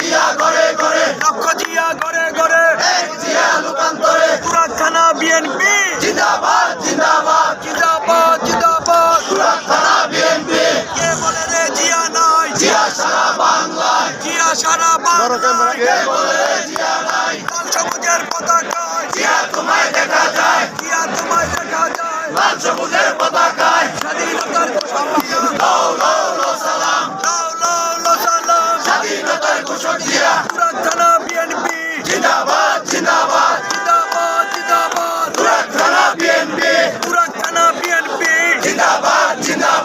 জিয়া ঘরে ঘরে লক্ষ জিয়া গড়ে। গড়ে এক জিয়া লোকান্তরে পুরাখানা বিএনপি জিন্দাবাদ জিন্দাবাদ। জিন্দাবাদ জিন্দাবাদ। সুরাত বিএনপি কে বলে রে জিয়া নাই? জিয়া সারা বাংলায়। জিয়া সারা বাংলায়। কে বলে রে জিয়া নাই? লাল সবুজের পতাকায়। জিয়া তোমায় দেখা যায়। জিয়া তোমায় দেখা যায়। লাল সবুজের পতাকায়। স্বাধীনতার জিন্দাবাদ জিন্দাবাদ।